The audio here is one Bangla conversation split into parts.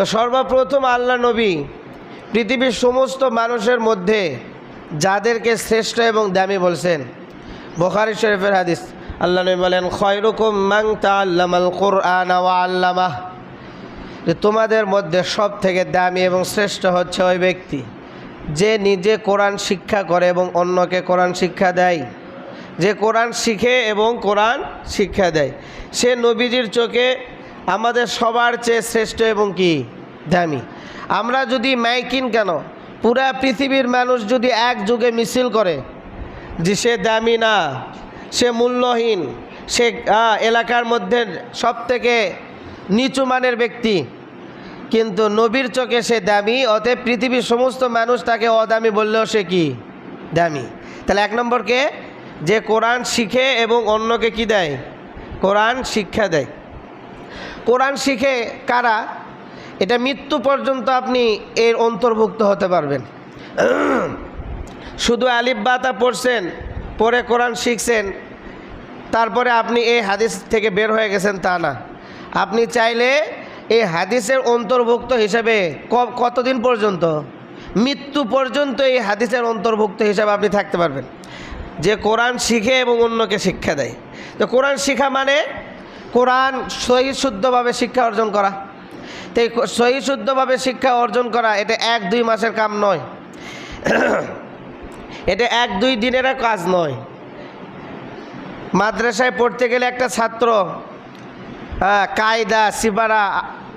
তো সর্বপ্রথম আল্লাহ নবী পৃথিবীর সমস্ত মানুষের মধ্যে যাদেরকে শ্রেষ্ঠ এবং দামি বলছেন, বোখারি শরীফের হাদিস, আল্লাহ নবী বলেন, খয়রুকুম মাং তাল্লামাল কোরআন ওয়া আল্লামাহ। যে তোমাদের মধ্যে সব থেকে দামি এবং শ্রেষ্ঠ হচ্ছে ওই ব্যক্তি, যে নিজে কোরআন শিক্ষা করে এবং অন্যকে কোরআন শিক্ষা দেয়। যে কোরআন শিখে এবং কোরআন শিক্ষা দেয়। সে নবীজির চোখে আমাদের সবার চেয়ে শ্রেষ্ঠ এবং কি? দামি। আমরা যদি মাইকিন কেন? পুরা পৃথিবীর মানুষ যদি এক যুগে মিছিল করে যে সে দামি না, সে মূল্যহীন, সে এলাকার মধ্যে সব থেকে নিচু মানের ব্যক্তি, কিন্তু নবীর চোখে সে দামি, অতএব পৃথিবীর সমস্ত মানুষ তাকে অদামি বললেও সে কি? দামি। তাহলে এক নম্বরকে যে কোরআন শিখে এবং অন্যকে কি দেয়? কোরআন শিক্ষা দেয়। কোরআন শিখে কারা? এটা মৃত্যু পর্যন্ত আপনি এর অন্তর্ভুক্ত হতে পারবেন। শুধু আলিফ বাতা পড়ছেন, পরে কোরআন শিখছেন, তারপরে আপনি এই হাদিস থেকে বের হয়ে গেছেন তা না। আপনি চাইলে এই হাদিসের অন্তর্ভুক্ত হিসাবে কতদিন পর্যন্ত? মৃত্যু পর্যন্ত এই হাদিসের অন্তর্ভুক্ত হিসাবে আপনি থাকতে পারবেন। যে কোরআন শিখে এবং অন্যকে শিক্ষা দেয়। তো কোরআন শিখা মানে কোরআন সহি শুদ্ধভাবে শিক্ষা অর্জন করা। তো সহি শুদ্ধভাবে শিক্ষা অর্জন করা এটা এক দুই মাসের কাম নয়। এটা এক দুই দিনের কাজ নয়। মাদ্রাসায় পড়তে গেলে একটা ছাত্র হ্যাঁ, কায়দা সিবারা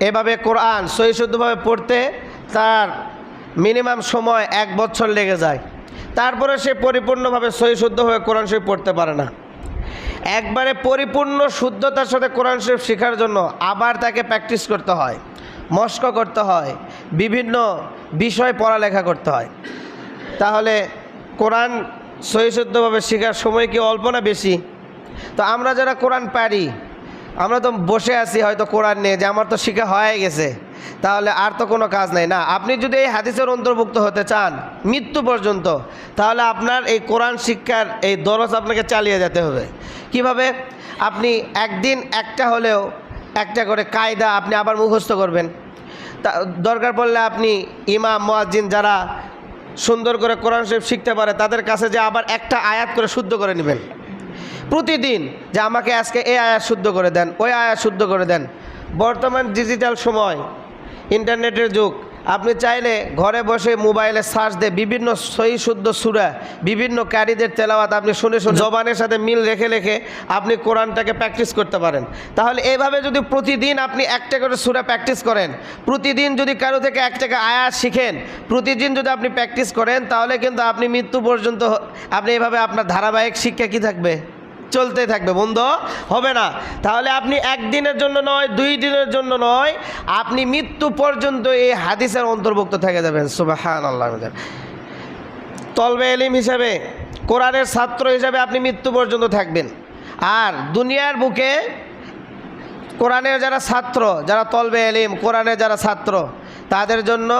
এভাবে কোরআন সহিশুদ্ধভাবে পড়তে তার মিনিমাম সময় এক বছর লেগে যায়। তারপরে সে পরিপূর্ণভাবে সহিশুদ্ধ হয়ে কোরআন শরীফ পড়তে পারে না। একবারে পরিপূর্ণ শুদ্ধতার সাথে কোরআন শরীফ শেখার জন্য আবার তাকে প্র্যাকটিস করতে হয়, মস্ক করতে হয়, বিভিন্ন বিষয় পড়ালেখা করতে হয়। তাহলে কোরআন সহিশুদ্ধভাবে শেখার সময় কি অল্প না বেশি? তো আমরা যারা কোরআন পারি, আমরা তো বসে আছি হয়তো কোরআন নিয়ে যে আমার তো শিখা হয়ে গেছে। তাহলে আর তো কোনো কাজ নাই। না, আপনি যদি এই হাদিসের অন্তর্ভুক্ত হতে চান, মৃত্যু পর্যন্ত, তাহলে আপনার এই কোরআন শিক্ষার এই দরজ আপনাকে চালিয়ে যেতে হবে। কীভাবে? আপনি একদিন একটা হলেও একটা করে কায়দা আপনি আবার মুখস্থ করবেন। তা, দরকার পড়লে আপনি ইমাম, মোয়াজ্জিন যারা সুন্দর করে কোরআন শরীফ শিখতে পারে, তাদের কাছে যে আবার একটা আয়াত করে শুদ্ধ করে নেবেন। প্রতিদিন যে আমাকে আজকে এই আয়াত শুদ্ধ করে দেন, ওই আয়াত শুদ্ধ করে দেন। বর্তমান ডিজিটাল সময় ইন্টারনেটের যুগ। আপনি চাইলে ঘরে বসে মোবাইলে সার্চ দিয়ে বিভিন্ন সহি শুদ্ধ সুরা, বিভিন্ন ক্যারিদের তেলাওয়াত আপনি শুনে শুনে জবানের সাথে মিল রেখে রেখে আপনি কোরআনটাকে প্র্যাকটিস করতে পারেন। তাহলে এভাবে যদি প্রতিদিন আপনি একটা করে সুরা প্র্যাকটিস করেন, প্রতিদিন যদি কারও থেকে এক টাকা আয়াত শিখেন, প্রতিদিন যদি আপনি প্র্যাকটিস করেন, তাহলে কিন্তু আপনি মৃত্যু পর্যন্ত আপনি এভাবে আপনার ধারাবাহিক শিক্ষা কি থাকবে? চলতে থাকবে বন্ধ, হবে না। তাহলে আপনি একদিনের জন্য নয়, দুই দিনের জন্য নয়, আপনি মৃত্যু পর্যন্ত এই হাদিসের অন্তর্ভুক্ত থেকে যাবেন। সুবাহান আল্লাহ তলবে এলিম হিসাবে, কোরআনের ছাত্র হিসাবে আপনি মৃত্যু পর্যন্ত থাকবেন। আর দুনিয়ার বুকে কোরআনের যারা ছাত্র, যারা তলবে এলিম, কোরআনের যারা ছাত্র, তাদের জন্য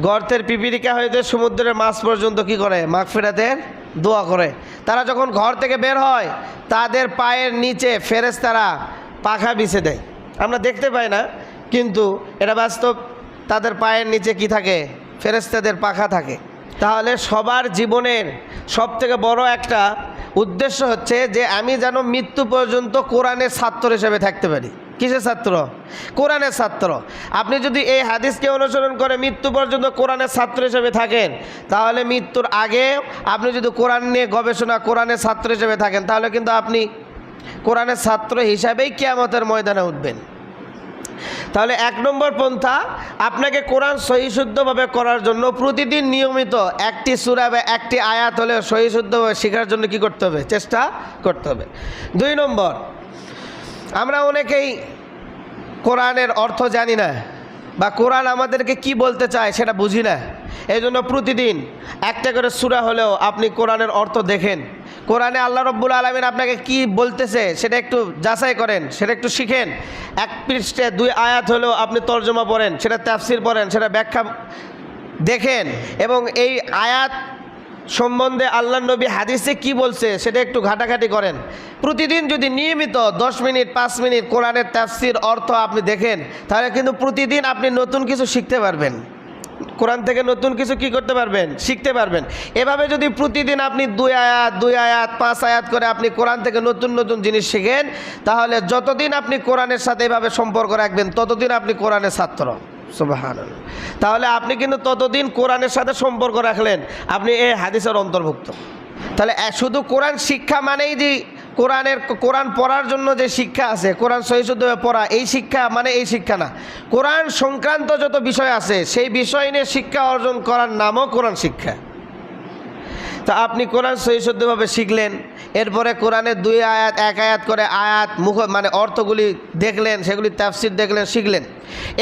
গর্তের পিপিলিকা হইতে সমুদ্রের মাছ পর্যন্ত কি করে? মাগফিরাতের দোয়া করে। তারা যখন ঘর থেকে বের হয়, তাদের পায়ের নিচে ফেরেশতারা পাখা বিছে দেয়। আমরা দেখতে পাই না, কিন্তু এটা বাস্তব, তাদের পায়ের নিচে কি থাকে? ফেরেশতাদের পাখা থাকে। তাহলে সবার জীবনের সব থেকে বড় একটা উদ্দেশ্য হচ্ছে যে, আমি যেন মৃত্যু পর্যন্ত কোরআনের ছাত্র হিসেবে থাকতে পারি। কিসের ছাত্র? কোরআনের ছাত্র। আপনি যদি এই হাদিসকে অনুসরণ করে মৃত্যু পর্যন্ত কোরআনের ছাত্র হিসেবে থাকেন, তাহলে মৃত্যুর আগে আপনি যদি কোরআন নিয়ে গবেষণা কোরআনের ছাত্র হিসেবে থাকেন, তাহলে কিন্তু আপনি কোরআনের ছাত্র হিসাবেই কেয়ামতের ময়দানে উঠবেন। তাহলে এক নম্বর পন্থা, আপনাকে কোরআন সহিশুদ্ধভাবে করার জন্য প্রতিদিন নিয়মিত একটি সুরা বা একটি আয়াত হলে সহিশুদ্ধভাবে শেখার জন্য কি করতে হবে? চেষ্টা করতে হবে। দুই নম্বর আমরা অনেকেই কোরআনের অর্থ জানি না বা কোরআন আমাদেরকে কি বলতে চায় সেটা বুঝি না। এই জন্য প্রতিদিন একটা করে সুরা হলেও আপনি কোরআনের অর্থ দেখেন। কোরআনে আল্লাহ রব্বুল আলমিন আপনাকে কি বলতেছে সেটা একটু যাচাই করেন, সেটা একটু শিখেন। এক পৃষ্ঠে দুই আয়াত হলেও আপনি তর্জমা পড়েন, সেটা তাফসির পড়েন, সেটা ব্যাখ্যা দেখেন এবং এই আয়াত সম্বন্ধে আল্লাহ নবী হাদিসে কি বলছে সেটা একটু ঘাটাঘাটি করেন। প্রতিদিন যদি নিয়মিত দশ মিনিট, পাঁচ মিনিট কোরআনের তাফসির, অর্থ আপনি দেখেন, তাহলে কিন্তু প্রতিদিন আপনি নতুন কিছু শিখতে পারবেন। কোরআন থেকে নতুন কিছু কি করতে পারবেন? শিখতে পারবেন। এভাবে যদি প্রতিদিন আপনি দুই আয়াত দুই আয়াত, পাঁচ আয়াত করে আপনি কোরআন থেকে নতুন নতুন জিনিস শিখেন, তাহলে যতদিন আপনি কোরআনের সাথে এভাবে সম্পর্ক রাখবেন, ততদিন আপনি কোরআনের ছাত্র। তাহলে আপনি কিন্তু ততদিন কোরআনের সাথে সম্পর্ক রাখলেন, আপনি এই হাদিসের অন্তর্ভুক্ত। তাহলে শুধু কোরআন শিক্ষা মানেই যে কোরআনের, কোরআন পড়ার জন্য যে শিক্ষা আছে, কোরআন সহিশুদ্ধভাবে পড়া, এই শিক্ষা মানে এই শিক্ষা না। কোরআন সংক্রান্ত যত বিষয় আছে, সেই বিষয় নিয়ে শিক্ষা অর্জন করার নামও কোরআন শিক্ষা। তা আপনি কোরআন সহিশুদ্ধভাবে শিখলেন, এরপরে কোরআনের দুই আয়াত, এক আয়াত করে আয়াত মুখ মানে অর্থগুলি দেখলেন, সেগুলি তাফসির দেখলেন, শিখলেন।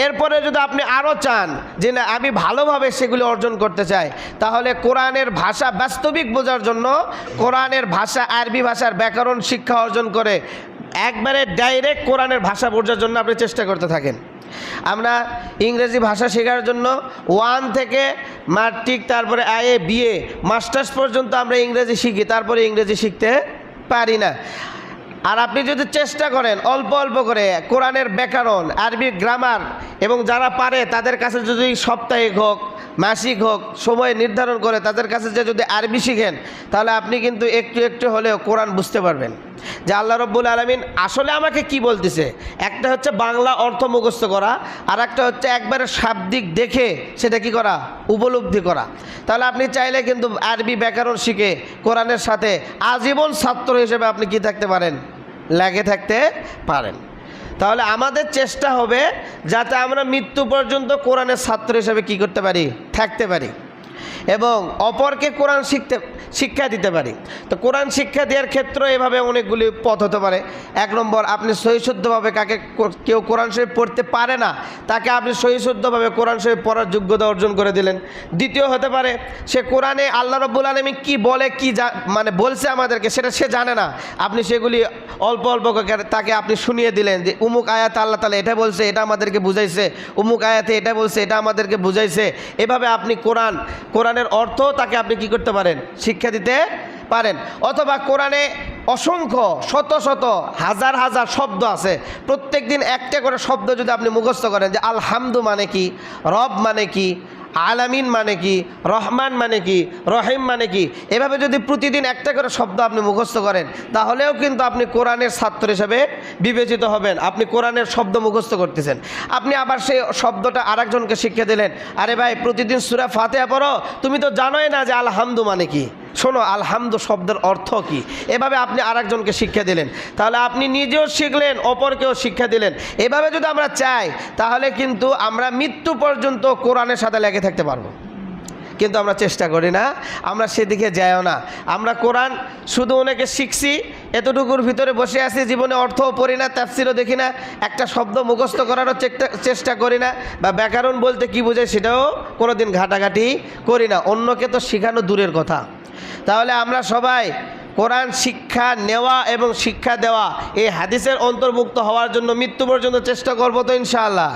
এরপরে যদি আপনি আরও চান যে না, আমি ভালোভাবে সেগুলি অর্জন করতে চাই, তাহলে কোরআনের ভাষা বাস্তবিক বোঝার জন্য কোরআনের ভাষা আরবি ভাষার ব্যাকরণ শিক্ষা অর্জন করে একবারে ডাইরেক্ট কোরআনের ভাষা বোঝার জন্য আপনি চেষ্টা করতে থাকেন। আমরা ইংরেজি ভাষা শেখার জন্য ওয়ান থেকে মাট্রিক তারপরে আইএ বিএ মাস্টার্স পর্যন্ত আমরা ইংরেজি শিখি, তারপরে ইংরেজি শিখতে পারি না। আর আপনি যদি চেষ্টা করেন, অল্প অল্প করে, কোরআনের ব্যাকরণ, আরবি গ্রামার এবং যারা পারে তাদের কাছে যদি সপ্তাহে হোক মাসিক হোক, সময় নির্ধারণ করে তাদের কাছে যে যদি আরবি শিখেন, তাহলে আপনি কিন্তু একটু একটু হলেও কোরআন বুঝতে পারবেন। যে আল্লাহ রব্বুল আলমিন আসলে আমাকে কি বলতেছে? একটা হচ্ছে বাংলা অর্থ মুখস্থ করা, আর একটা হচ্ছে একবারে শাব্দিক দেখে সেটা কি করা? উপলব্ধি করা। তাহলে আপনি চাইলে কিন্তু আরবি ব্যাকরণ শিখে কোরআনের সাথে আজীবন ছাত্র হিসেবে আপনি কি থাকতে পারেন? লেগে থাকতে পারেন। তাহলে আমাদের চেষ্টা হবে যাতে আমরা মৃত্যু পর্যন্ত কোরআনের ছাত্র হিসেবে কি করতে পারি? থাকতে পারি। এবং অপরকে কোরআন শিখতে, শিক্ষা দিতে পারি। তো কোরআন শিক্ষা দেওয়ার ক্ষেত্রে এভাবে অনেকগুলি পথ হতে পারে। এক নম্বর, আপনি সহিশুদ্ধভাবে কাকে কেউ কোরআন শরীফ পড়তে পারে না, তাকে আপনি সহিশুদ্ধভাবে কোরআন শরীফ পড়ার যোগ্যতা অর্জন করে দিলেন। দ্বিতীয় হতে পারে, সে কোরআনে আল্লাহ রব্বুল আলমী কী বলে, কি মানে বলছে আমাদেরকে সেটা সে জানে না। আপনি সেগুলি অল্প অল্প তাকে আপনি শুনিয়ে দিলেন যে, উমুক আয়াতে আল্লাহ তালা এটা বলছে, এটা আমাদেরকে বুঝাইছে। উমুক আয়াতে এটা বলছে, এটা আমাদেরকে বুঝাইছে। এভাবে আপনি কোরআন কোরআন কোরআনের অর্থ তাকে আপনি কি করতে পারেন? শিক্ষা দিতে পারেন। অথবা কোরআনে অসংখ্য, শত শত, হাজার হাজার শব্দ আছে। প্রত্যেক দিন একটা করে শব্দ যদি আপনি মুখস্থ করেন যে আলহামদু মানে কি, রব মানে কি আলামিন মানে কি? রহমান মানে কি? রহিম মানে কি? এভাবে যদি প্রতিদিন একটা করে শব্দ আপনি মুখস্থ করেন, তাহলেও কিন্তু আপনি কোরআনের ছাত্র হিসেবে বিবেচিত হবেন। আপনি কোরআনের শব্দ মুখস্থ করতেছেন। আপনি আবার সেই শব্দটা আরেকজনকে শিক্ষা দিলেন, আরে ভাই, প্রতিদিন সুরা ফাতেহা পড়ো। তুমি তো জানোই না যে আলহামদু মানে কি। শোনো, আলহামদু শব্দের অর্থ কি? এভাবে আপনি আরেকজনকে শিক্ষা দিলেন। তাহলে আপনি নিজেও শিখলেন, অপরকেও শিক্ষা দিলেন। এভাবে যদি আমরা চাই, তাহলে কিন্তু আমরা মৃত্যু পর্যন্ত কোরআনের সাথে লেগে থাকতে পারব। কিন্তু আমরা চেষ্টা করি না, আমরা সেদিকে যাইও না। আমরা কোরআন শুধু অনেকে শিখছি, এতটুকুর ভিতরে বসে আছি, জীবনে অর্থও পড়ি না, তাফসিরও দেখি না, একটা শব্দ মুখস্থ করারও চেষ্টা করি না, বা ব্যাকরণ বলতে কি বোঝায় সেটাও কোনোদিন ঘাটাঘাটি করি না। অন্যকে তো শেখানো দূরের কথা। তাহলে আমরা সবাই কোরআন শিক্ষা নেওয়া এবং শিক্ষা দেওয়া, এই হাদিসের অন্তর্ভুক্ত হওয়ার জন্য মৃত্যু পর্যন্ত চেষ্টা করব তো ইনশাআল্লাহ।